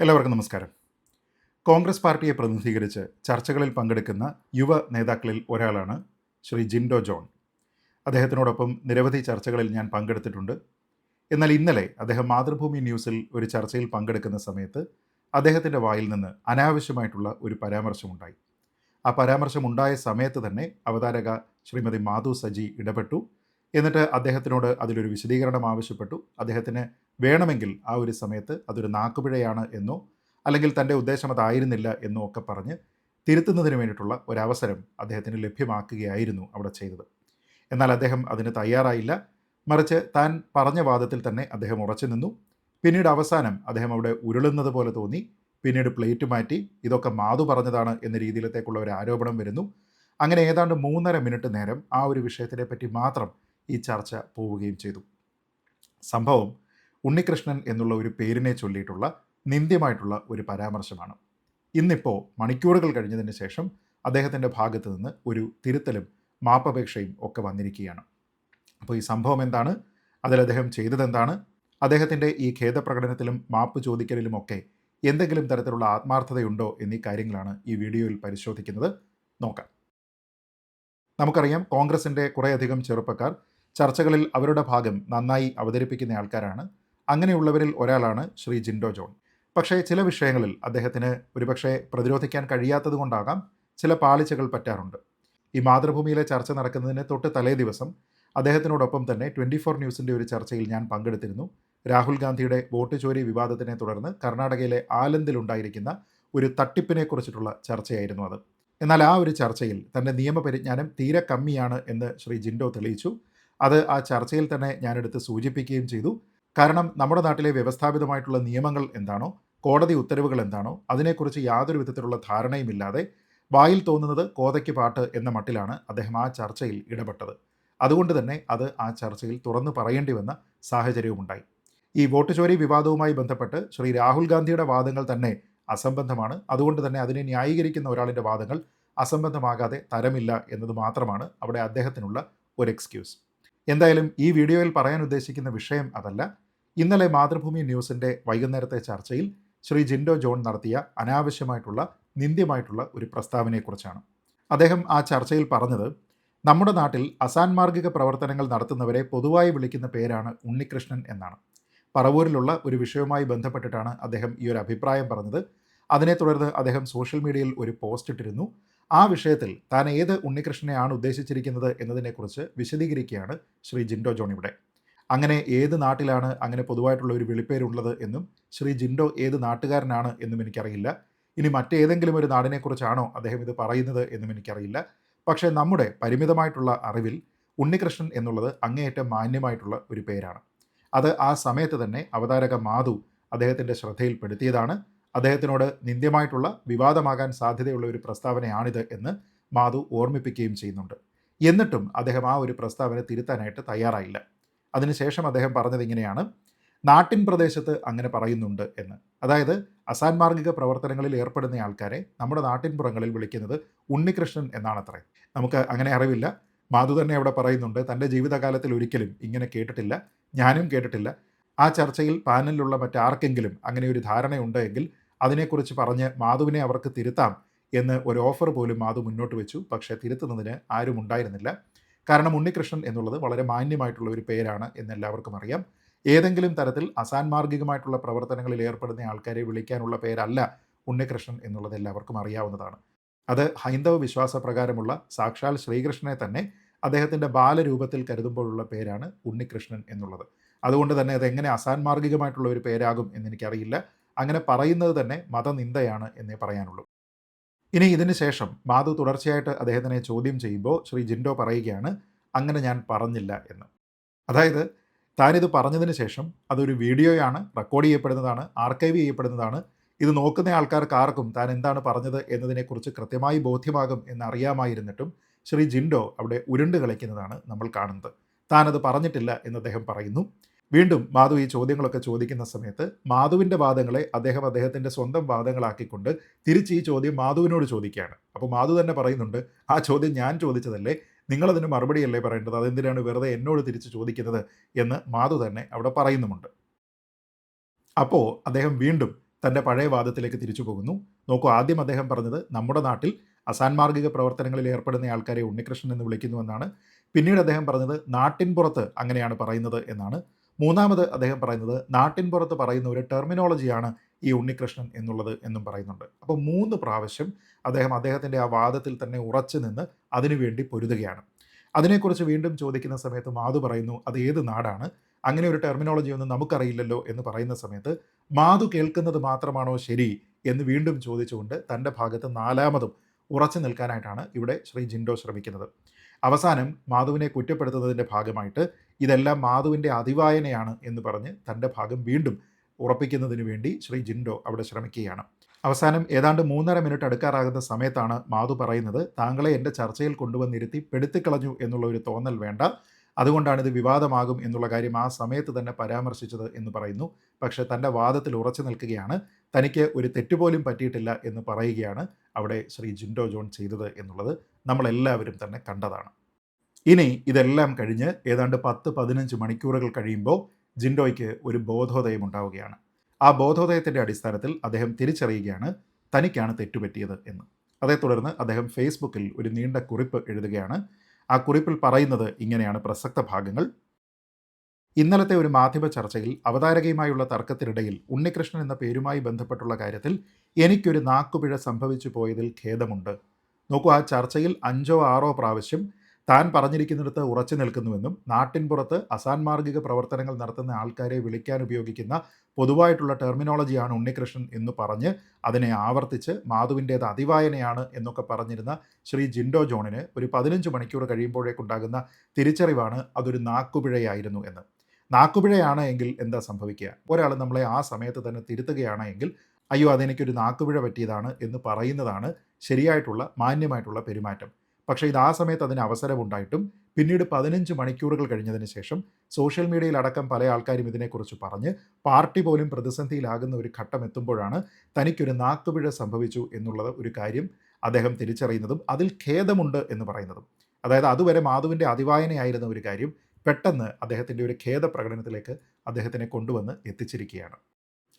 എല്ലാവർക്കും നമസ്കാരം. കോൺഗ്രസ് പാർട്ടിയെ പ്രതിനിധീകരിച്ച് ചർച്ചകളിൽ പങ്കെടുക്കുന്ന യുവ നേതാക്കളിൽ ഒരാളാണ് ശ്രീ ജിൻഡോ ജോൺ. അദ്ദേഹത്തിനോടൊപ്പം നിരവധി ചർച്ചകളിൽ ഞാൻ പങ്കെടുത്തിട്ടുണ്ട്. എന്നാൽ ഇന്നലെ അദ്ദേഹം മാതൃഭൂമി ന്യൂസിൽ ഒരു ചർച്ചയിൽ പങ്കെടുക്കുന്ന സമയത്ത് അദ്ദേഹത്തിന്റെ വായിൽ നിന്ന് അനാവശ്യമായിട്ടുള്ള ഒരു പരാമർശമുണ്ടായി. ആ പരാമർശമുണ്ടായ സമയത്ത് തന്നെ അവതാരക ശ്രീമതി മാധു സജി ഇടപെട്ടു. എന്നിട്ട് അദ്ദേഹത്തിനോട് അതിലൊരു വിശദീകരണം ആവശ്യപ്പെട്ടു. അദ്ദേഹത്തിന് വേണമെങ്കിൽ ആ ഒരു സമയത്ത് അതൊരു നാക്കുപിഴയാണ് എന്നോ അല്ലെങ്കിൽ തന്റെ ഉദ്ദേശം അതായിരുന്നില്ല എന്നോ ഒക്കെ പറഞ്ഞ് തിരുത്തുന്നതിന് വേണ്ടിയിട്ടുള്ള ഒരവസരം അദ്ദേഹത്തിന് ലഭ്യമാക്കുകയായിരുന്നു അവിടെ ചെയ്തത്. എന്നാൽ അദ്ദേഹം അതിന് തയ്യാറായില്ല. മറിച്ച് താൻ പറഞ്ഞ വാദത്തിൽ തന്നെ അദ്ദേഹം ഉറച്ചു നിന്നു. പിന്നീട് അവസാനം അദ്ദേഹം അവിടെ ഉരുളുന്നത് പോലെ തോന്നി. പിന്നീട് പ്ലേറ്റ് മാറ്റി. ഇതൊക്കെ മാതു പറഞ്ഞതാണ് എന്ന രീതിയിലത്തേക്കുള്ള ഒരു ആരോപണം വരുന്നു. അങ്ങനെ ഏതാണ്ട് മൂന്നര മിനിറ്റ് നേരം ആ ഒരു വിഷയത്തിനെ പറ്റി മാത്രം ഈ ചർച്ച പോവുകയും ചെയ്തു. സംഭവം ഉണ്ണികൃഷ്ണൻ എന്നുള്ള ഒരു പേരിനെ ചൊല്ലിയിട്ടുള്ള നിന്ദ്യമായിട്ടുള്ള ഒരു പരാമർശമാണ്. ഇന്നിപ്പോൾ മണിക്കൂറുകൾ കഴിഞ്ഞതിന് ശേഷം അദ്ദേഹത്തിന്റെ ഭാഗത്ത് നിന്ന് ഒരു തിരുത്തലും മാപ്പപേക്ഷയും ഒക്കെ വന്നിരിക്കുകയാണ്. അപ്പോൾ ഈ സംഭവം എന്താണ്? അതിൽ അദ്ദേഹം ചെയ്തതെന്താണ്? അദ്ദേഹത്തിന്റെ ഈ ഖേദപ്രകടനത്തിലും മാപ്പ് ചോദിക്കലിലുമൊക്കെ എന്തെങ്കിലും തരത്തിലുള്ള ആത്മാർത്ഥതയുണ്ടോ എന്നീ കാര്യങ്ങളാണ് ഈ വീഡിയോയിൽ പരിശോധിക്കുന്നത്. നോക്കാം. നമുക്കറിയാം കോൺഗ്രസിന്റെ കുറേയധികം ചെറുപ്പക്കാർ ചർച്ചകളിൽ അവരുടെ ഭാഗം നന്നായി അവതരിപ്പിക്കുന്ന ആൾക്കാരാണ്. അങ്ങനെയുള്ളവരിൽ ഒരാളാണ് ശ്രീ ജിൻഡോ ജോൺ. പക്ഷേ ചില വിഷയങ്ങളിൽ അദ്ദേഹത്തിന് ഒരുപക്ഷെ പ്രതിരോധിക്കാൻ കഴിയാത്തത് കൊണ്ടാകാം ചില പാളിച്ചകൾ പറ്റാറുണ്ട്. ഈ മാതൃഭൂമിയിലെ ചർച്ച നടക്കുന്നതിന് തൊട്ട് തലേ ദിവസം അദ്ദേഹത്തിനോടൊപ്പം തന്നെ ട്വന്റി ഫോർ ന്യൂസിന്റെ ഒരു ചർച്ചയിൽ ഞാൻ പങ്കെടുത്തിരുന്നു. രാഹുൽ ഗാന്ധിയുടെ വോട്ട് ചോരി വിവാദത്തിനെ തുടർന്ന് കർണാടകയിലെ ആലന്ദിലുണ്ടായിരിക്കുന്ന ഒരു തട്ടിപ്പിനെ കുറിച്ചിട്ടുള്ള ചർച്ചയായിരുന്നു അത്. എന്നാൽ ആ ഒരു ചർച്ചയിൽ തന്റെ നിയമപരിജ്ഞാനം തീരെ കമ്മിയാണ് എന്ന് ശ്രീ ജിൻഡോ തെളിയിച്ചു. അത് ആ ചർച്ചയിൽ തന്നെ ഞാനെടുത്ത് സൂചിപ്പിക്കുകയും ചെയ്തു. കാരണം നമ്മുടെ നാട്ടിലെ വ്യവസ്ഥാപിതമായിട്ടുള്ള നിയമങ്ങൾ എന്താണോ കോടതി ഉത്തരവുകൾ എന്താണോ അതിനെക്കുറിച്ച് യാതൊരു വിധത്തിലുള്ള ധാരണയുമില്ലാതെ വായിൽ തോന്നുന്നത് കോതയ്ക്ക് പാട്ട് എന്ന മട്ടിലാണ് അദ്ദേഹം ആ ചർച്ചയിൽ ഇടപെട്ടത്. അതുകൊണ്ട് തന്നെ അത് ആ ചർച്ചയിൽ തുറന്നു പറയേണ്ടി വന്ന സാഹചര്യവുമുണ്ടായി. ഈ വോട്ട് ചോരി വിവാദവുമായി ബന്ധപ്പെട്ട് ശ്രീ രാഹുൽ ഗാന്ധിയുടെ വാദങ്ങൾ തന്നെ അസംബന്ധമാണ്. അതുകൊണ്ട് തന്നെ അതിനെ ന്യായീകരിക്കുന്ന ഒരാളിന്റെ വാദങ്ങൾ അസംബന്ധമാകാതെ തരമില്ല എന്നത് മാത്രമാണ് അവിടെ അദ്ദേഹത്തിനുള്ള ഒരു എക്സ്ക്യൂസ്. എന്തായാലും ഈ വീഡിയോയിൽ പറയാൻ ഉദ്ദേശിക്കുന്ന വിഷയം അതല്ല. ഇന്നലെ മാതൃഭൂമി ന്യൂസിന്റെ വൈകുന്നേരത്തെ ചർച്ചയിൽ ശ്രീ ജിൻഡോ ജോൺ നടത്തിയ അനാവശ്യമായിട്ടുള്ള നിന്ദ്യമായിട്ടുള്ള ഒരു പ്രസ്താവനയെക്കുറിച്ചാണ്. അദ്ദേഹം ആ ചർച്ചയിൽ പറഞ്ഞത് നമ്മുടെ നാട്ടിൽ അസാൻമാർഗിക പ്രവർത്തനങ്ങൾ നടത്തുന്നവരെ പൊതുവായി വിളിക്കുന്ന പേരാണ് ഉണ്ണികൃഷ്ണൻ എന്നാണ്. പറവൂരിലുള്ള ഒരു വിഷയവുമായി ബന്ധപ്പെട്ടിട്ടാണ് അദ്ദേഹം ഈ ഒരു അഭിപ്രായം പറഞ്ഞത്. അതിനെ തുടർന്ന് അദ്ദേഹം സോഷ്യൽ മീഡിയയിൽ ഒരു പോസ്റ്റ് ഇട്ടിരുന്നു. ആ വിഷയത്തിൽ താൻ ഏത് ഉണ്ണികൃഷ്ണനെയാണ് ഉദ്ദേശിച്ചിരിക്കുന്നത് എന്നതിനെക്കുറിച്ച് വിശദീകരിക്കുകയാണ് ശ്രീ ജിൻഡോ ജോൺ ഇവിടെ. അങ്ങനെ ഏത് നാട്ടിലാണ് അങ്ങനെ പൊതുവായിട്ടുള്ള ഒരു വെളിപ്പേരുള്ളത് എന്നും ശ്രീ ജിൻഡോ ഏത് നാട്ടുകാരനാണ് എന്നും എനിക്കറിയില്ല. ഇനി മറ്റേതെങ്കിലും ഒരു നാടിനെക്കുറിച്ചാണോ അദ്ദേഹം ഇത് പറയുന്നത് എന്നും എനിക്കറിയില്ല. പക്ഷേ നമ്മുടെ പരിമിതമായിട്ടുള്ള അറിവിൽ ഉണ്ണികൃഷ്ണൻ എന്നുള്ളത് അങ്ങേയറ്റം മാന്യമായിട്ടുള്ള ഒരു പേരാണ്. അത് ആ സമയത്ത് തന്നെ അവതാരക മാധു അദ്ദേഹത്തിന്റെ ശ്രദ്ധയിൽപ്പെടുത്തിയതാണ്. അദ്ദേഹത്തിനോട് നിന്ദ്യമായിട്ടുള്ള വിവാദമാകാൻ സാധ്യതയുള്ള ഒരു പ്രസ്താവനയാണിത് എന്ന് മാധു ഓർമ്മിപ്പിക്കുകയും ചെയ്യുന്നുണ്ട്. എന്നിട്ടും അദ്ദേഹം ആ ഒരു പ്രസ്താവന തിരുത്താനായിട്ട് തയ്യാറായില്ല. അതിനുശേഷം അദ്ദേഹം പറഞ്ഞത് ഇങ്ങനെയാണ്. നാട്ടിൻ പ്രദേശത്ത് അങ്ങനെ പറയുന്നുണ്ട് എന്ന്. അതായത് അസാൻമാർഗിക പ്രവർത്തനങ്ങളിൽ ഏർപ്പെടുന്ന ആൾക്കാരെ നമ്മുടെ നാട്ടിൻപുറങ്ങളിൽ വിളിക്കുന്നത് ഉണ്ണികൃഷ്ണൻ എന്നാണത്രേ. നമുക്ക് അങ്ങനെ അറിവില്ല. മാധു തന്നെ അവിടെ പറയുന്നുണ്ട് തന്റെ ജീവിതകാലത്തിൽ ഒരിക്കലും ഇങ്ങനെ കേട്ടിട്ടില്ല. ഞാനും കേട്ടിട്ടില്ല. ആ ചർച്ചയിൽ പാനലിലുള്ള മറ്റാർക്കെങ്കിലും അങ്ങനെ ഒരു ധാരണയുണ്ടെങ്കിൽ അതിനെക്കുറിച്ച് പറഞ്ഞ് മാധുവിനെ അവർക്ക് തിരുത്താം എന്ന് ഒരു ഓഫർ പോലും മാധു മുന്നോട്ട് വെച്ചു. പക്ഷേ തിരുത്തുന്നതിന് ആരും ഉണ്ടായിരുന്നില്ല കാരണം ഉണ്ണികൃഷ്ണൻ എന്നുള്ളത് വളരെ മാന്യമായിട്ടുള്ള ഒരു പേരാണ് എന്ന് എല്ലാവർക്കും അറിയാം. ഏതെങ്കിലും തരത്തിൽ അസാൻമാർഗികമായിട്ടുള്ള പ്രവർത്തനങ്ങളിൽ ഏർപ്പെടുന്ന ആൾക്കാരെ വിളിക്കാനുള്ള പേരല്ല ഉണ്ണികൃഷ്ണൻ എന്നുള്ളത് എല്ലാവർക്കും അറിയാവുന്നതാണ്. അത് ഹൈന്ദവ വിശ്വാസപ്രകാരമുള്ള സാക്ഷാൽ ശ്രീകൃഷ്ണനെ തന്നെ അദ്ദേഹത്തിന്റെ ബാലരൂപത്തിൽ കരുതുമ്പോഴുള്ള പേരാണ് ഉണ്ണികൃഷ്ണൻ എന്നുള്ളത്. അതുകൊണ്ട് തന്നെ അത് എങ്ങനെ അസാൻമാർഗികമായിട്ടുള്ള ഒരു പേരാകും എന്നെനിക്കറിയില്ല അങ്ങനെ പറയുന്നത് തന്നെ മതനിന്ദയാണ് എന്നേ പറയാനുള്ളൂ. ഇനി ഇതിന് ശേഷം മാധു തുടർച്ചയായിട്ട് അദ്ദേഹത്തിനെ ചോദ്യം ചെയ്യുമ്പോൾ ശ്രീ ജിൻഡോ പറയുകയാണ് അങ്ങനെ ഞാൻ പറഞ്ഞില്ല എന്ന്. അതായത് താനിത് പറഞ്ഞതിന് ശേഷം അതൊരു വീഡിയോയാണ് റെക്കോർഡ് ചെയ്യപ്പെടുന്നതാണ് ആർക്കൈവ് ചെയ്യപ്പെടുന്നതാണ്. ഇത് നോക്കുന്ന ആൾക്കാർക്ക് ആർക്കും താൻ എന്താണ് പറഞ്ഞത് എന്നതിനെക്കുറിച്ച് കൃത്യമായി ബോധ്യമാകും എന്നറിയാമായിരുന്നിട്ടും ശ്രീ ജിൻഡോ അവിടെ ഉരുണ്ട് കളിക്കുന്നതാണ് നമ്മൾ കാണുന്നത്. താനത് പറഞ്ഞിട്ടില്ല എന്ന് അദ്ദേഹം പറയുന്നു. വീണ്ടും മാധു ഈ ചോദ്യങ്ങളൊക്കെ ചോദിക്കുന്ന സമയത്ത് മാധുവിന്റെ വാദങ്ങളെ അദ്ദേഹം അദ്ദേഹത്തിന്റെ സ്വന്തം വാദങ്ങളാക്കിക്കൊണ്ട് തിരിച്ച് ഈ ചോദ്യം മാധുവിനോട് ചോദിക്കുകയാണ്. അപ്പോൾ മാധു തന്നെ പറയുന്നുണ്ട് ആ ചോദ്യം ഞാൻ ചോദിച്ചതല്ലേ? നിങ്ങളതിന് മറുപടിയല്ലേ പറയേണ്ടത്? അതെന്തിനാണ് വെറുതെ എന്നോട് തിരിച്ച് ചോദിക്കുന്നത്? എന്ന് മാധു തന്നെ അവിടെ പറയുന്നുമുണ്ട്. അപ്പോൾ അദ്ദേഹം വീണ്ടും തന്റെ പഴയ വാദത്തിലേക്ക് തിരിച്ചു പോകുന്നു. നോക്കൂ ആദ്യം അദ്ദേഹം പറഞ്ഞത് നമ്മുടെ നാട്ടിൽ അസാൻമാർഗിക പ്രവർത്തനങ്ങളിൽ ഏർപ്പെടുന്ന ആൾക്കാരെ ഉണ്ണികൃഷ്ണൻ എന്ന് വിളിക്കുന്നുവെന്നാണ് പിന്നീട് അദ്ദേഹം പറഞ്ഞത് നാട്ടിൻ പുറത്ത് അങ്ങനെയാണ് പറയുന്നത് എന്നാണ്. മൂന്നാമത് അദ്ദേഹം പറയുന്നത് നാട്ടിൻ പുറത്ത് പറയുന്ന ഒരു ടെർമിനോളജിയാണ് ഈ ഉണ്ണികൃഷ്ണൻ എന്നുള്ളത് എന്നും പറയുന്നുണ്ട്. അപ്പോൾ മൂന്ന് പ്രാവശ്യം അദ്ദേഹം അദ്ദേഹത്തിന്റെ ആ വാദത്തിൽ തന്നെ ഉറച്ചു നിന്ന് അതിനുവേണ്ടി പൊരുതുകയാണ്. അതിനെക്കുറിച്ച് വീണ്ടും ചോദിക്കുന്ന സമയത്ത് മാധു പറയുന്നു അത് ഏത് നാടാണ്? അങ്ങനെ ഒരു ടെർമിനോളജി ഒന്നും നമുക്കറിയില്ലല്ലോ എന്ന് പറയുന്ന സമയത്ത് മാധു കേൾക്കുന്നത് മാത്രമാണോ ശരി എന്ന് വീണ്ടും ചോദിച്ചുകൊണ്ട് തന്റെ ഭാഗത്ത് നാലാമതും ഉറച്ചു നിൽക്കാനായിട്ടാണ് ഇവിടെ ശ്രീ ജിൻഡോ ശ്രമിക്കുന്നത്. അവസാനം മാധുവിനെ കുറ്റപ്പെടുത്തുന്നതിന്റെ ഭാഗമായിട്ട് ഇതെല്ലാം മാധുവിന്റെ അതിവായനയാണ് എന്ന് പറഞ്ഞ് തന്റെ ഭാഗം വീണ്ടും ഉറപ്പിക്കുന്നതിന് വേണ്ടി ശ്രീ ജിൻഡോ അവിടെ ശ്രമിക്കുകയാണ്. അവസാനം ഏതാണ്ട് മൂന്നര മിനിറ്റ് അടുക്കാറാകുന്ന സമയത്താണ് മാധു പറയുന്നത് താങ്കളെ എന്റെ ചർച്ചയിൽ കൊണ്ടുവന്നിരുത്തി പെടുത്തിക്കളഞ്ഞു എന്നുള്ള ഒരു തോന്നൽ വേണ്ട. അതുകൊണ്ടാണ് ഇത് വിവാദമാകും എന്നുള്ള കാര്യം ആ സമയത്ത് തന്നെ പരാമർശിച്ചത് എന്ന് പറയുന്നു. പക്ഷേ തന്റെ വാദത്തിൽ ഉറച്ചു നിൽക്കുകയാണ്. തനിക്ക് ഒരു തെറ്റുപോലും പറ്റിയിട്ടില്ല എന്ന് പറയുകയാണ് അവിടെ ശ്രീ ജിൻഡോ ജോൺ ചെയ്തത് എന്നുള്ളത് നമ്മളെല്ലാവരും തന്നെ കണ്ടതാണ്. ഇനി ഇതെല്ലാം കഴിഞ്ഞ് ഏതാണ്ട് പത്ത് പതിനഞ്ച് മണിക്കൂറുകൾ കഴിയുമ്പോൾ ജിൻഡോയ്ക്ക് ഒരു ബോധോദയം ഉണ്ടാവുകയാണ്. ആ ബോധോദയത്തിന്റെ അടിസ്ഥാനത്തിൽ അദ്ദേഹം തിരിച്ചറിയുകയാണ് തനിക്കാണ് തെറ്റുപറ്റിയത് എന്ന്. അതേ തുടർന്ന് അദ്ദേഹം ഫേസ്ബുക്കിൽ ഒരു നീണ്ട കുറിപ്പ് എഴുതുകയാണ്. ആ കുറിപ്പിൽ പറയുന്നത് ഇങ്ങനെയാണ് പ്രസക്ത ഭാഗങ്ങൾ. ഇന്നലത്തെ ഒരു മാധ്യമ ചർച്ചയിൽ അവതാരകയുമായുള്ള തർക്കത്തിനിടയിൽ ഉണ്ണികൃഷ്ണൻ എന്ന പേരുമായി ബന്ധപ്പെട്ടുള്ള കാര്യത്തിൽ എനിക്കൊരു നാക്കുപിഴ സംഭവിച്ചു പോയതിൽ ഖേദമുണ്ട്. നോക്കൂ ആ ചർച്ചയിൽ അഞ്ചോ ആറോ പ്രാവശ്യം താൻ പറഞ്ഞിരിക്കുന്നിടത്ത് ഉറച്ചു നിൽക്കുന്നുവെന്നും നാട്ടിൻ പുറത്ത് അസാൻമാർഗിക പ്രവർത്തനങ്ങൾ നടത്തുന്ന ആൾക്കാരെ വിളിക്കാൻ ഉപയോഗിക്കുന്ന പൊതുവായിട്ടുള്ള ടെർമിനോളജിയാണ് ഉണ്ണികൃഷ്ണൻ എന്ന് പറഞ്ഞ് അതിനെ ആവർത്തിച്ച് മാധുവിന്റേത് അതിവായനയാണ് എന്നൊക്കെ പറഞ്ഞിരുന്ന ശ്രീ ജിൻഡോ ജോണിന് ഒരു പതിനഞ്ച് മണിക്കൂർ കഴിയുമ്പോഴേക്കുണ്ടാകുന്ന തിരിച്ചറിവാണ് അതൊരു നാക്കുപിഴയായിരുന്നു എന്ന്. നാക്കുപിഴയാണ് എങ്കിൽ എന്താ സംഭവിക്കുക? ഒരാൾ നമ്മളെ ആ സമയത്ത് തന്നെ തിരുത്തുകയാണ് എങ്കിൽ അയ്യോ അതെനിക്കൊരു നാക്കുപിഴ പറ്റിയതാണ് എന്ന് പറയുന്നതാണ് ശരിയായിട്ടുള്ള മാന്യമായിട്ടുള്ള പെരുമാറ്റം. പക്ഷേ ഇത് ആ സമയത്ത് അതിന് അവസരമുണ്ടായിട്ടും പിന്നീട് പതിനഞ്ച് മണിക്കൂറുകൾ കഴിഞ്ഞതിന് ശേഷം സോഷ്യൽ മീഡിയയിലടക്കം പല ആൾക്കാരും ഇതിനെക്കുറിച്ച് പറഞ്ഞ് പാർട്ടി പോലും പ്രതിസന്ധിയിലാകുന്ന ഒരു ഘട്ടം എത്തുമ്പോഴാണ് തനിക്കൊരു നാക്കുപിഴ സംഭവിച്ചു എന്നുള്ളത് ഒരു കാര്യം അദ്ദേഹം തിരിച്ചറിയുന്നതും അതിൽ ഖേദമുണ്ട് എന്ന് പറയുന്നതും. അതായത് അതുവരെ മാധുവിന്റെ അതിവായനയായിരുന്ന ഒരു കാര്യം പെട്ടെന്ന് അദ്ദേഹത്തിന്റെ ഒരു ഖേദ പ്രകടനത്തിലേക്ക് അദ്ദേഹത്തിനെ കൊണ്ടുവന്ന് എത്തിച്ചിരിക്കുകയാണ്.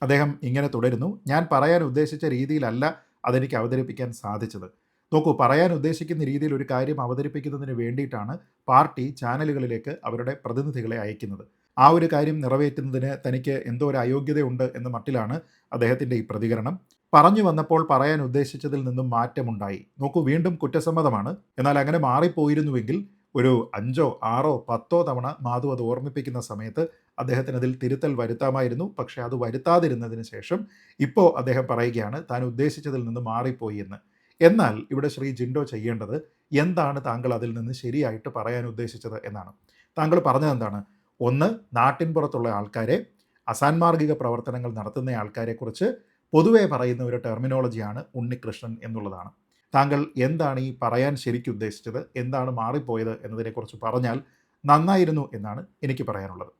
അദ്ദേഹം ഇങ്ങനെ തുടരുന്നു ഞാൻ പറയാൻ ഉദ്ദേശിച്ച രീതിയിലല്ല അതെനിക്ക് അവതരിപ്പിക്കാൻ സാധിച്ചത്. നോക്കൂ പറയാൻ ഉദ്ദേശിക്കുന്ന രീതിയിൽ ഒരു കാര്യം അവതരിപ്പിക്കുന്നതിന് വേണ്ടിയിട്ടാണ് പാർട്ടി ചാനലുകളിലേക്ക് അവരുടെ പ്രതിനിധികളെ അയക്കുന്നത്. ആ ഒരു കാര്യം നിറവേറ്റുന്നതിന് തനിക്ക് എന്തോ ഒരു അയോഗ്യതയുണ്ട് എന്ന മട്ടിലാണ് അദ്ദേഹത്തിന്റെ ഈ പ്രതികരണം. പറഞ്ഞു വന്നപ്പോൾ പറയാൻ ഉദ്ദേശിച്ചതിൽ നിന്നും മാറ്റമുണ്ടായി. നോക്കൂ വീണ്ടും കുറ്റസമ്മതമാണ്. എന്നാൽ അങ്ങനെ മാറിപ്പോയിരുന്നുവെങ്കിൽ ഒരു അഞ്ചോ ആറോ പത്തോ തവണ മാധു അത് ഓർമ്മിപ്പിക്കുന്ന സമയത്ത് അദ്ദേഹത്തിന് അതിൽ തിരുത്തൽ വരുത്താമായിരുന്നു. പക്ഷേ അത് വരുത്താതിരുന്നതിന് ശേഷം ഇപ്പോൾ അദ്ദേഹം പറയുകയാണ് താൻ ഉദ്ദേശിച്ചതിൽ നിന്ന് മാറിപ്പോയി എന്ന്. എന്നാൽ ഇവിടെ ശ്രീ ജിൻഡോ ചെയ്യേണ്ടത് എന്താണ് താങ്കൾ അതിൽ നിന്ന് ശരിയായിട്ട് പറയാൻ ഉദ്ദേശിച്ചത് എന്നാണ്. താങ്കൾ പറഞ്ഞത് എന്താണ്? ഒന്ന് നാട്ടിൻ പുറത്തുള്ള ആൾക്കാരെ അസാൻമാർഗിക പ്രവർത്തനങ്ങൾ നടത്തുന്ന ആൾക്കാരെക്കുറിച്ച് പൊതുവെ പറയുന്ന ഒരു ടെർമിനോളജിയാണ് ഉണ്ണികൃഷ്ണൻ എന്നുള്ളതാണ്. താങ്കൾ എന്താണ് ഈ പറയാൻ ശരിക്കും ഉദ്ദേശിച്ചത്? എന്താണ് മാറിപ്പോയത് എന്നതിനെക്കുറിച്ച് പറഞ്ഞാൽ നന്നായിരുന്നു എന്നാണ് എനിക്ക് പറയാനുള്ളത്.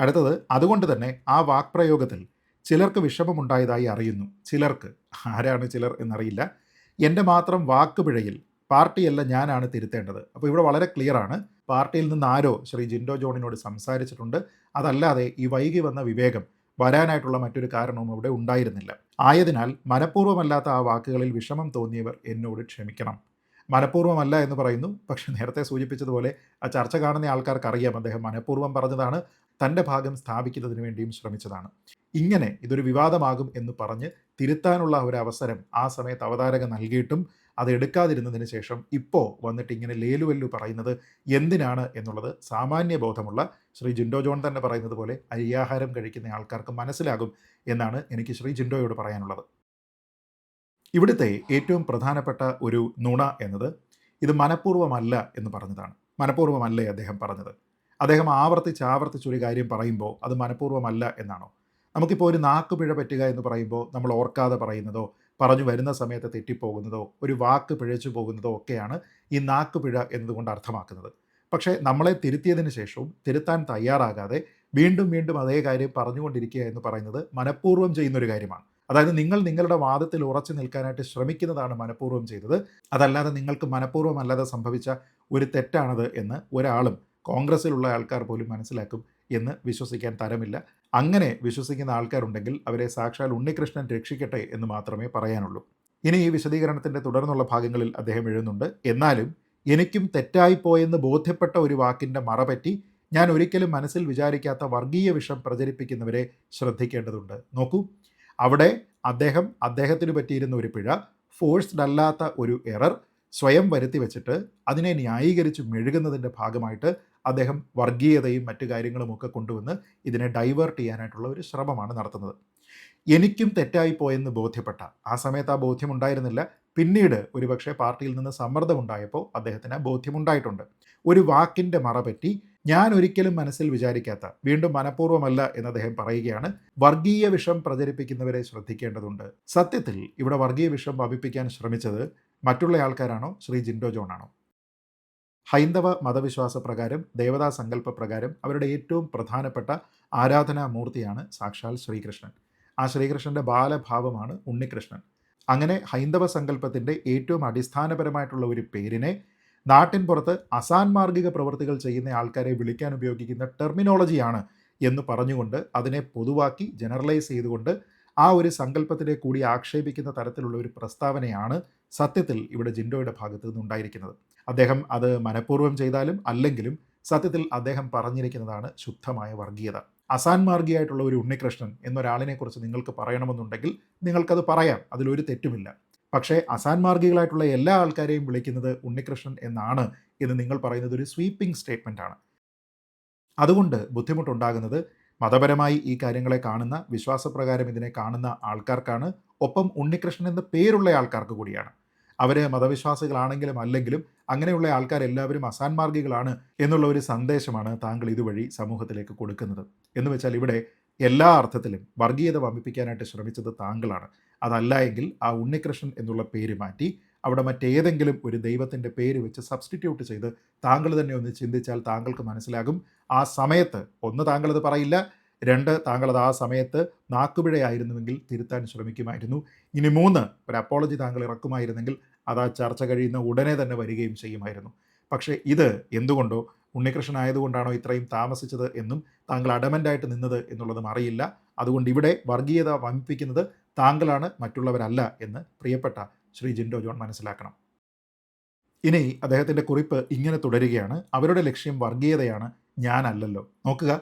അടുത്തത് അതുകൊണ്ട് തന്നെ ആ വാക്പ്രയോഗത്തിൽ ചിലർക്ക് വിഷമമുണ്ടായതായി അറിയുന്നു. ചിലർക്ക് ആരാണ് ചിലർ എന്നറിയില്ല. എന്റെ മാത്രം വാക്കുപിഴയിൽ പാർട്ടിയല്ല ഞാനാണ് തിരുത്തേണ്ടത്. അപ്പോൾ ഇവിടെ വളരെ ക്ലിയറാണ് പാർട്ടിയിൽ നിന്ന് ആരോ ശ്രീ ജിൻഡോ ജോണിനോട് സംസാരിച്ചിട്ടുണ്ട്. അതല്ലാതെ ഈ വൈകി വന്ന വിവേകം വരാനായിട്ടുള്ള മറ്റൊരു കാരണവും അവിടെ ഉണ്ടായിരുന്നില്ല. ആയതിനാൽ മനഃപൂർവമല്ലാത്ത ആ വാക്കുകളിൽ വിഷമം തോന്നിയവർ എന്നോട് ക്ഷമിക്കണം. മനഃപൂർവമല്ല എന്ന് പറയുന്നു. പക്ഷെ നേരത്തെ സൂചിപ്പിച്ചതുപോലെ ആ ചർച്ച കാണുന്ന ആൾക്കാർക്ക് അറിയാം അദ്ദേഹം മനഃപൂർവം പറഞ്ഞതാണ് തന്റെ ഭാഗം സ്ഥാപിക്കുന്നതിന് വേണ്ടിയും ശ്രമിച്ചതാണ്. ഇങ്ങനെ ഇതൊരു വിവാദമാകും എന്ന് പറഞ്ഞ് തിരുത്താനുള്ള ഒരു അവസരം ആ സമയത്ത് അവതാരക നൽകിയിട്ടും അത് എടുക്കാതിരുന്നതിന് ശേഷം ഇപ്പോൾ വന്നിട്ട് ഇങ്ങനെ ലേലുവല്ലു പറയുന്നത് എന്തിനാണ് എന്നുള്ളത് സാമാന്യ ബോധമുള്ള ശ്രീ ജിൻഡോ ജോൺ തന്നെ പറയുന്നത് പോലെ അരിയാഹാരം കഴിക്കുന്ന ആൾക്കാർക്ക് മനസ്സിലാകും എന്നാണ് എനിക്ക് ശ്രീ ജിൻഡോയോട് പറയാനുള്ളത്. ഇവിടുത്തെ ഏറ്റവും പ്രധാനപ്പെട്ട ഒരു നുണ എന്നത് ഇത് മനഃപൂർവമല്ല എന്ന് പറഞ്ഞതാണ്. മനഃപൂർവമല്ലേ അദ്ദേഹം പറഞ്ഞത്? അദ്ദേഹം ആവർത്തിച്ച് ആവർത്തിച്ച് ഒരു കാര്യം പറയുമ്പോൾ അത് മനഃപൂർവമല്ല എന്നാണോ? നമുക്കിപ്പോൾ ഒരു നാക്ക് പിഴ പറ്റുക എന്ന് പറയുമ്പോൾ നമ്മൾ ഓർക്കാതെ പറയുന്നതോ പറഞ്ഞു വരുന്ന സമയത്ത് തെറ്റിപ്പോകുന്നതോ ഒരു വാക്ക് പിഴച്ചു പോകുന്നതോ ഒക്കെയാണ് ഈ നാക്ക് പിഴ എന്നതുകൊണ്ട് അർത്ഥമാക്കുന്നത്. പക്ഷേ നമ്മളെ തിരുത്തിയതിന് ശേഷവും തിരുത്താൻ തയ്യാറാകാതെ വീണ്ടും വീണ്ടും അതേ കാര്യം പറഞ്ഞുകൊണ്ടിരിക്കുക എന്ന് പറയുന്നത് മനഃപൂർവം ചെയ്യുന്നൊരു കാര്യമാണ്. അതായത് നിങ്ങൾ നിങ്ങളുടെ വാദത്തിൽ ഉറച്ചു നിൽക്കാനായിട്ട് ശ്രമിക്കുന്നതാണ് മനഃപൂർവം ചെയ്തത്. അതല്ലാതെ നിങ്ങൾക്ക് മനഃപൂർവം അല്ലാതെ സംഭവിച്ച ഒരു തെറ്റാണത് എന്ന് ഒരാളും കോൺഗ്രസ്സിലുള്ള ആൾക്കാർ പോലും മനസ്സിലാക്കും എന്ന് വിശ്വസിക്കാൻ തരമില്ല. അങ്ങനെ വിശ്വസിക്കുന്ന ആൾക്കാരുണ്ടെങ്കിൽ അവരെ സാക്ഷാൽ ഉണ്ണികൃഷ്ണൻ രക്ഷിക്കട്ടെ എന്ന് മാത്രമേ പറയാനുള്ളൂ. ഇനി ഈ വിശദീകരണത്തിന്റെ തുടർന്നുള്ള ഭാഗങ്ങളിൽ അദ്ദേഹം എഴുതുന്നുണ്ട് എന്നാലും എനിക്കും തെറ്റായിപ്പോയെന്ന് ബോധ്യപ്പെട്ട ഒരു വാക്കിന്റെ മറപറ്റി ഞാൻ ഒരിക്കലും മനസ്സിൽ വിചാരിക്കാത്ത വർഗീയ വിഷം പ്രചരിപ്പിക്കുന്നവരെ ശ്രദ്ധിക്കേണ്ടതുണ്ട്. നോക്കൂ അവിടെ അദ്ദേഹം അദ്ദേഹത്തിന് പറ്റിയിരുന്ന ഒരു പിഴ ഫോഴ്സ്ഡ് അല്ലാത്ത ഒരു എറർ സ്വയം വരുത്തി വെച്ചിട്ട് അതിനെ ന്യായീകരിച്ച് മെഴുകുന്നതിന്റെ ഭാഗമായിട്ട് അദ്ദേഹം വർഗീയതയും മറ്റു കാര്യങ്ങളും ഒക്കെ കൊണ്ടുവന്ന് ഇതിനെ ഡൈവേർട്ട് ചെയ്യാനായിട്ടുള്ള ഒരു ശ്രമമാണ് നടത്തുന്നത്. എനിക്കും തെറ്റായി പോയെന്ന് ബോധ്യപ്പെട്ട ആ സമയത്ത് ആ ബോധ്യം ഉണ്ടായിരുന്നില്ല പിന്നീട് ഒരുപക്ഷെ പാർട്ടിയിൽ നിന്ന് സമ്മർദ്ദമുണ്ടായപ്പോൾ അദ്ദേഹത്തിന് ആ ബോധ്യമുണ്ടായിട്ടുണ്ട്. ഒരു വാക്കിന്റെ മറപറ്റി ഞാൻ ഒരിക്കലും മനസ്സിൽ വിചാരിക്കാത്ത വീണ്ടും മനഃപൂർവമല്ല എന്ന് അദ്ദേഹം പറയുകയാണ് വർഗീയ വിഷം പ്രചരിപ്പിക്കുന്നവരെ ശ്രദ്ധിക്കേണ്ടതുണ്ട്. സത്യത്തിൽ ഇവിടെ വർഗീയ വിഷം വപിപ്പിക്കാൻ ശ്രമിച്ചത് മറ്റുള്ള ആൾക്കാരാണോ? ശ്രീ ജിൻഡോ ജോൺ ആണോ ഹൈന്ദവ മതവിശ്വാസ പ്രകാരം ദേവതാ സങ്കല്പ പ്രകാരം അവരുടെ ഏറ്റവും പ്രധാനപ്പെട്ട ആരാധനാമൂർത്തിയാണ് സാക്ഷാൽ ശ്രീകൃഷ്ണൻ. ആ ശ്രീകൃഷ്ണന്റെ ബാലഭാവമാണ് ഉണ്ണികൃഷ്ണൻ. അങ്ങനെ ഹൈന്ദവ സങ്കല്പത്തിന്റെ ഏറ്റവും അടിസ്ഥാനപരമായിട്ടുള്ള ഒരു പേരിനെ നാട്ടിൻ പുറത്ത് അസാൻമാർഗിക പ്രവൃത്തികൾ ചെയ്യുന്ന ആൾക്കാരെ വിളിക്കാൻ ഉപയോഗിക്കുന്ന ടെർമിനോളജിയാണ് എന്ന് പറഞ്ഞുകൊണ്ട് അതിനെ പൊതുവാക്കി ജനറലൈസ് ചെയ്തുകൊണ്ട് ആ ഒരു സങ്കല്പത്തിനെ കൂടി ആക്ഷേപിക്കുന്ന തരത്തിലുള്ള ഒരു പ്രസ്താവനയാണ് സത്യത്തിൽ ഇവിടെ ജിൻഡോയുടെ ഭാഗത്ത് നിന്നുണ്ടായിരിക്കുന്നത്. അദ്ദേഹം അത് മനഃപൂർവം ചെയ്താലും അല്ലെങ്കിലും സത്യത്തിൽ അദ്ദേഹം പറഞ്ഞിരിക്കുന്നതാണ് ശുദ്ധമായ വർഗീയത. അസാൻമാർഗിയായിട്ടുള്ള ഒരു ഉണ്ണികൃഷ്ണൻ എന്നൊരാളിനെക്കുറിച്ച് നിങ്ങൾക്ക് പറയണമെന്നുണ്ടെങ്കിൽ നിങ്ങൾക്കത് പറയാം. അതിലൊരു തെറ്റുമില്ല. പക്ഷേ അസാൻമാർഗികളായിട്ടുള്ള എല്ലാ ആൾക്കാരെയും വിളിക്കുന്നത് ഉണ്ണികൃഷ്ണൻ എന്നാണ് എന്ന് നിങ്ങൾ പറയുന്നത് ഒരു സ്വീപ്പിംഗ് സ്റ്റേറ്റ്മെന്റ് ആണ്. അതുകൊണ്ട് ബുദ്ധിമുട്ടുണ്ടാകുന്നത് മതപരമായി ഈ കാര്യങ്ങളെ കാണുന്ന വിശ്വാസപ്രകാരം ഇതിനെ കാണുന്ന ആൾക്കാർക്കാണ്. ഒപ്പം ഉണ്ണികൃഷ്ണൻ എന്ന പേരുള്ള ആൾക്കാർക്ക് കൂടിയാണ്. അവർ മതവിശ്വാസികളാണെങ്കിലും അല്ലെങ്കിലും അങ്ങനെയുള്ള ആൾക്കാരെല്ലാവരും അസാൻമാർഗികളാണ് എന്നുള്ള ഒരു സന്ദേശമാണ് താങ്കൾ ഇതുവഴി സമൂഹത്തിലേക്ക് കൊടുക്കുന്നത്. എന്ന് വെച്ചാൽ ഇവിടെ എല്ലാ അർത്ഥത്തിലും വർഗീയത വമിപ്പിക്കാനായിട്ട് ശ്രമിച്ചത് താങ്കളാണ്. അതല്ല എങ്കിൽ ആ ഉണ്ണികൃഷ്ണൻ എന്നുള്ള പേര് മാറ്റി അവിടെ മറ്റേതെങ്കിലും ഒരു ദൈവത്തിന്റെ പേര് വെച്ച് സബ്സ്റ്റിറ്റ്യൂട്ട് ചെയ്ത് താങ്കൾ തന്നെ ഒന്ന് ചിന്തിച്ചാൽ താങ്കൾക്ക് മനസ്സിലാകും. ആ സമയത്ത് ഒന്ന് താങ്കളത് പറയില്ല രണ്ട് താങ്കളത് ആ സമയത്ത് നാക്കുപിഴയായിരുന്നുവെങ്കിൽ തിരുത്താൻ ശ്രമിക്കുമായിരുന്നു. ഇനി മൂന്ന് ഒരു അപ്പോളജി താങ്കൾ ഇറക്കുമായിരുന്നെങ്കിൽ അത് ആ ചർച്ച കഴിയുന്ന ഉടനെ തന്നെ വരികയും ചെയ്യുമായിരുന്നു. പക്ഷേ ഇത് എന്തുകൊണ്ടോ ഉണ്ണികൃഷ്ണൻ ആയതുകൊണ്ടാണോ ഇത്രയും താമസിച്ചത് എന്നും താങ്കൾ അഡമന്റായിട്ട് നിന്നത് എന്നുള്ളതും അറിയില്ല. അതുകൊണ്ട് ഇവിടെ വർഗീയത വമിപ്പിക്കുന്നത് താങ്കളാണ് മറ്റുള്ളവരല്ല എന്ന് പ്രിയപ്പെട്ട ശ്രീ ജിൻഡോ ജോൺ മനസ്സിലാക്കണം. ഇനി അദ്ദേഹത്തിന്റെ കുറിപ്പ് ഇങ്ങനെ തുടരുകയാണ്. അവരുടെ ലക്ഷ്യം വർഗീയതയാണ് ഞാനല്ലല്ലോ. നോക്കുക.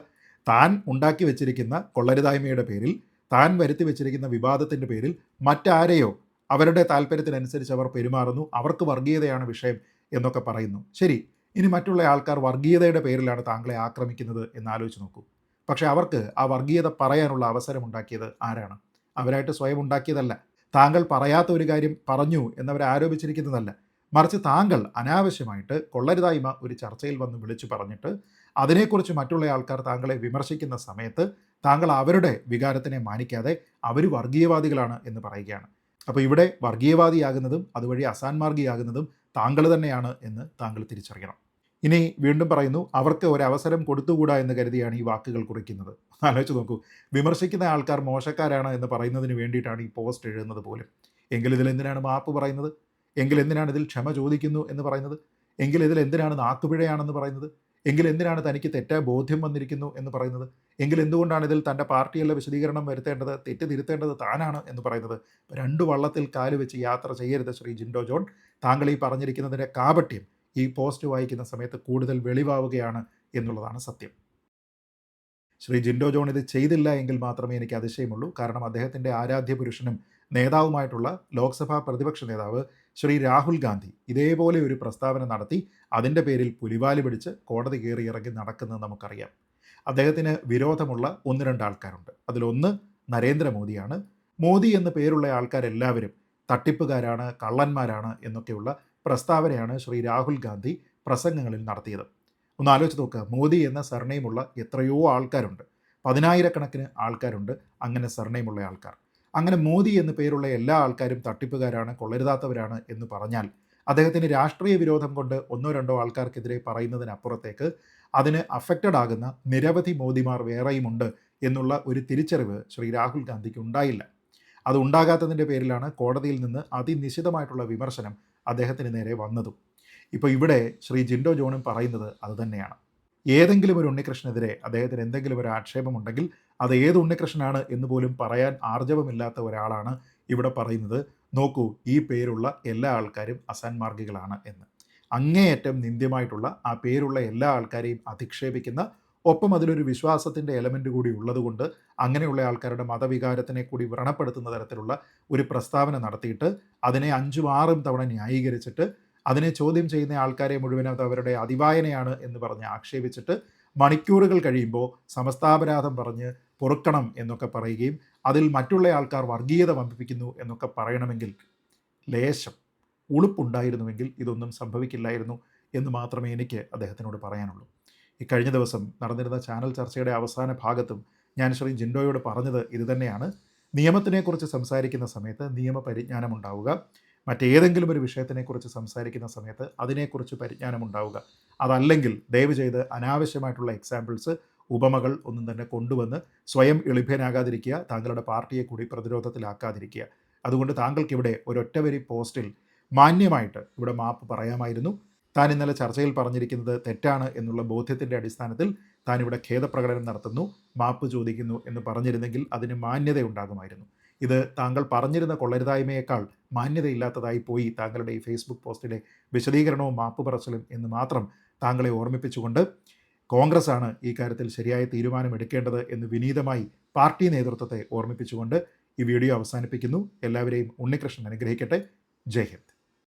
താൻ ഉണ്ടാക്കി വെച്ചിരിക്കുന്ന കൊള്ളരുതായ്മയുടെ പേരിൽ താൻ വരുത്തി വെച്ചിരിക്കുന്ന വിവാദത്തിന്റെ പേരിൽ മറ്റാരെയോ അവരുടെ താല്പര്യത്തിനനുസരിച്ച് അവർ പെരുമാറുന്നു. അവർക്ക് വർഗീയതയാണ് വിഷയം എന്നൊക്കെ പറയുന്നു. ശരി. ഇനി മറ്റുള്ള ആൾക്കാർ വർഗീയതയുടെ പേരിലാണ് താങ്കളെ ആക്രമിക്കുന്നത് എന്ന് ആലോചിച്ച് നോക്കൂ. പക്ഷേ അവർക്ക് ആ വർഗീയത പറയാനുള്ള അവസരം ഉണ്ടാക്കിയത് ആരാണ്? അവരായിട്ട് സ്വയം ഉണ്ടാക്കിയതല്ല. താങ്കൾ പറയാത്ത ഒരു കാര്യം പറഞ്ഞു എന്നവരെ ആരോപിച്ചിരിക്കുന്നതല്ല. മറിച്ച് താങ്കൾ അനാവശ്യമായിട്ട് കൊള്ളരുതായ്മ ഒരു ചർച്ചയിൽ വന്ന് വിളിച്ചു പറഞ്ഞിട്ട് അതിനെക്കുറിച്ച് മറ്റുള്ള ആൾക്കാർ താങ്കളെ വിമർശിക്കുന്ന സമയത്ത് താങ്കൾ അവരുടെ വികാരത്തിനെ മാനിക്കാതെ അവർ വർഗീയവാദികളാണ് എന്ന് പറയുകയാണ്. അപ്പോൾ ഇവിടെ വർഗീയവാദിയാകുന്നതും അതുവഴി അസാൻമാർഗിയാകുന്നതും താങ്കൾ തന്നെയാണ് എന്ന് താങ്കൾ തിരിച്ചറിയണം. ഇനി വീണ്ടും പറയുന്നു അവർക്ക് ഒരവസരം കൊടുത്തുകൂടാ എന്ന് കരുതിയാണ് ഈ വാക്കുകൾ കുറിക്കുന്നത്. ആലോചിച്ച് നോക്കൂ വിമർശിക്കുന്ന ആൾക്കാർ മോശക്കാരാണ് എന്ന് പറയുന്നതിന് വേണ്ടിയിട്ടാണ് ഈ പോസ്റ്റ് എഴുതുന്നത് പോലും. എങ്കിൽ ഇതിൽ എന്തിനാണ് മാപ്പ് പറയുന്നത്? എങ്കിൽ എന്തിനാണ് ഇതിൽ ക്ഷമ ചോദിക്കുന്നു എന്ന് പറയുന്നത്? എങ്കിൽ ഇതിൽ എന്തിനാണ് നാക്കുപിഴയാണെന്ന് പറയുന്നത്? എങ്കിൽ എന്തിനാണ് തനിക്ക് തെറ്റായ ബോധ്യം വന്നിരിക്കുന്നു എന്ന് പറയുന്നത്? എങ്കിൽ എന്തുകൊണ്ടാണ് ഇതിൽ തന്റെ പാർട്ടിയുള്ള വിശദീകരണം വരുത്തേണ്ടത് തെറ്റ് തിരുത്തേണ്ടത് താനാണ് എന്ന് പറയുന്നത്? രണ്ട് വള്ളത്തിൽ കാലുവെച്ച് യാത്ര ചെയ്യരുത് ശ്രീ ജിൻഡോ ജോൺ. താങ്കൾ ഈ പറഞ്ഞിരിക്കുന്നതിന്റെ കാപട്യം ഈ പോസ്റ്റ് വായിക്കുന്ന സമയത്ത് കൂടുതൽ വെളിവാവുകയാണ് എന്നുള്ളതാണ് സത്യം. ശ്രീ ജിൻഡോ ജോൺ ഇത് ചെയ്തില്ല എങ്കിൽ മാത്രമേ എനിക്ക് അതിശയമുള്ളൂ. കാരണം അദ്ദേഹത്തിന്റെ ആരാധ്യ പുരുഷനും നേതാവുമായിട്ടുള്ള ലോക്സഭാ പ്രതിപക്ഷ നേതാവ് ശ്രീ രാഹുൽ ഗാന്ധി ഇതേപോലെ ഒരു പ്രസ്താവന നടത്തി അതിന്റെ പേരിൽ പുലിവാലി പിടിച്ച് കോടതി കയറി ഇറങ്ങി നടക്കുന്നത് നമുക്കറിയാം. അദ്ദേഹത്തിന് വിരോധമുള്ള ഒന്ന് രണ്ട് ആൾക്കാരുണ്ട്. അതിലൊന്ന് നരേന്ദ്രമോദിയാണ്. മോദി എന്ന പേരുള്ള ആൾക്കാരെല്ലാവരും തട്ടിപ്പുകാരാണ് കള്ളന്മാരാണ് എന്നൊക്കെയുള്ള പ്രസ്താവനയാണ് ശ്രീ രാഹുൽ ഗാന്ധി പ്രസംഗങ്ങളിൽ നടത്തിയത്. ഒന്ന് ആലോചിച്ച് നോക്കുക മോദി എന്ന സർനെയിമുള്ള എത്രയോ ആൾക്കാരുണ്ട്. പതിനായിരക്കണക്കിന് ആൾക്കാരുണ്ട് അങ്ങനെ സർനെയിമുള്ള ആൾക്കാർ. അങ്ങനെ മോദി എന്ന പേരുള്ള എല്ലാ ആൾക്കാരും തട്ടിപ്പുകാരാണ് കൊള്ളരുതാത്തവരാണ് എന്ന് പറഞ്ഞാൽ അദ്ദേഹത്തിന് രാഷ്ട്രീയ വിരോധം കൊണ്ട് ഒന്നോ രണ്ടോ ആൾക്കാർക്കെതിരെ പറയുന്നതിനപ്പുറത്തേക്ക് അതിന് അഫക്റ്റഡ് ആകുന്ന നിരവധി മോദിമാർ വേറെയുമുണ്ട് എന്നുള്ള ഒരു തിരിച്ചറിവ് ശ്രീ രാഹുൽ ഗാന്ധിക്ക് ഉണ്ടായില്ല. അത് ഉണ്ടാകാത്തതിന്റെ പേരിലാണ് കോടതിയിൽ നിന്ന് അതിനിശിതമായിട്ടുള്ള വിമർശനം അദ്ദേഹത്തിന് നേരെ വന്നതും. ഇപ്പോൾ ഇവിടെ ശ്രീ ജിൻഡോ ജോണും പറയുന്നത് അതുതന്നെയാണ് ഏതെങ്കിലും ഒരു ഉണ്ണികൃഷ്ണനെതിരെ അദ്ദേഹത്തിന് എന്തെങ്കിലും ഒരു ആക്ഷേപമുണ്ടെങ്കിൽ അത് ഏത് ഉണ്ണികൃഷ്ണനാണ് എന്ന് പോലും പറയാൻ ആർജവമില്ലാത്ത ഒരാളാണ് ഇവിടെ പറയുന്നത്. നോക്കൂ ഈ പേരുള്ള എല്ലാ ആൾക്കാരും അസാൻമാർഗികളാണ് എന്ന്. അങ്ങേയറ്റം നിന്ദ്യമായിട്ടുള്ള ആ പേരുള്ള എല്ലാ ആൾക്കാരെയും അധിക്ഷേപിക്കുന്ന ഒപ്പം അതിലൊരു വിശ്വാസത്തിന്റെ എലമെന്റ് കൂടി ഉള്ളതുകൊണ്ട് അങ്ങനെയുള്ള ആൾക്കാരുടെ മതവികാരത്തിനെ കൂടി വ്രണപ്പെടുത്തുന്ന തരത്തിലുള്ള ഒരു പ്രസ്താവന നടത്തിയിട്ട് അതിനെ അഞ്ചും ആറും തവണ ന്യായീകരിച്ചിട്ട് അതിനെ ചോദ്യം ചെയ്യുന്ന ആൾക്കാരെ മുഴുവൻ അത് അവരുടെ അതിവായനയാണ് എന്ന് പറഞ്ഞ് ആക്ഷേപിച്ചിട്ട് മണിക്കൂറുകൾ കഴിയുമ്പോൾ സമസ്താപരാധം പറഞ്ഞ് പൊറുക്കണം എന്നൊക്കെ പറയുകയും അതിൽ മറ്റുള്ള ആൾക്കാർ വർഗീയത വമ്പിപ്പിക്കുന്നു എന്നൊക്കെ പറയണമെങ്കിൽ ലേശം ഉളുപ്പുണ്ടായിരുന്നുവെങ്കിൽ ഇതൊന്നും സംഭവിക്കില്ലായിരുന്നു എന്ന് മാത്രമേ എനിക്ക് അദ്ദേഹത്തിനോട് പറയാനുള്ളൂ. ഈ കഴിഞ്ഞ ദിവസം നടന്നിരുന്ന ചാനൽ ചർച്ചയുടെ അവസാന ഭാഗത്തും ഞാൻ ശ്രീ ജിൻഡോയോട് പറഞ്ഞത് ഇതുതന്നെയാണ് നിയമത്തിനെക്കുറിച്ച് സംസാരിക്കുന്ന സമയത്ത് നിയമപരിജ്ഞാനം ഉണ്ടാവുക മറ്റേതെങ്കിലും ഒരു വിഷയത്തിനെക്കുറിച്ച് സംസാരിക്കുന്ന സമയത്ത് അതിനെക്കുറിച്ച് പരിജ്ഞാനം ഉണ്ടാവുക അതല്ലെങ്കിൽ ദയവ് ചെയ്ത് അനാവശ്യമായിട്ടുള്ള എക്സാമ്പിൾസ് ഉപമകൾ ഒന്നും തന്നെ കൊണ്ടുവന്ന് സ്വയം എളിഭ്യനാകാതിരിക്കുക താങ്കളുടെ പാർട്ടിയെ കൂടി പ്രതിരോധത്തിലാക്കാതിരിക്കുക. അതുകൊണ്ട് താങ്കൾക്കിവിടെ ഒരൊറ്റവരി പോസ്റ്റിൽ മാന്യമായിട്ട് ഇവിടെ മാപ്പ് പറയാമായിരുന്നു. താൻ ഇന്നലെ ചർച്ചയിൽ പറഞ്ഞിരിക്കുന്നത് തെറ്റാണ് എന്നുള്ള ബോധ്യത്തിന്റെ അടിസ്ഥാനത്തിൽ താൻ ഇവിടെ ഖേദപ്രകടനം നടത്തുന്നു മാപ്പ് ചോദിക്കുന്നു എന്ന് പറഞ്ഞിരുന്നെങ്കിൽ അതിന് മാന്യതയുണ്ടാകുമായിരുന്നു. ഇത് താങ്കൾ പറഞ്ഞിരുന്ന കൊള്ളരുതായ്മയേക്കാൾ മാന്യതയില്ലാത്തതായി പോയി താങ്കളുടെ ഈ ഫേസ്ബുക്ക് പോസ്റ്റിലെ വിശദീകരണവും മാപ്പ് പറച്ചിലും എന്ന് മാത്രം താങ്കളെ ഓർമ്മിപ്പിച്ചുകൊണ്ട് കോൺഗ്രസ് ആണ് ഈ കാര്യത്തിൽ ശരിയായ തീരുമാനം എടുക്കേണ്ടത് എന്ന് വിനീതമായി പാർട്ടി നേതൃത്വത്തെ ഓർമ്മിപ്പിച്ചുകൊണ്ട് ഈ വീഡിയോ അവസാനിപ്പിക്കുന്നു. എല്ലാവരെയും ഉണ്ണികൃഷ്ണൻ അനുഗ്രഹിക്കട്ടെ. ജയ് ഹിന്ദ്.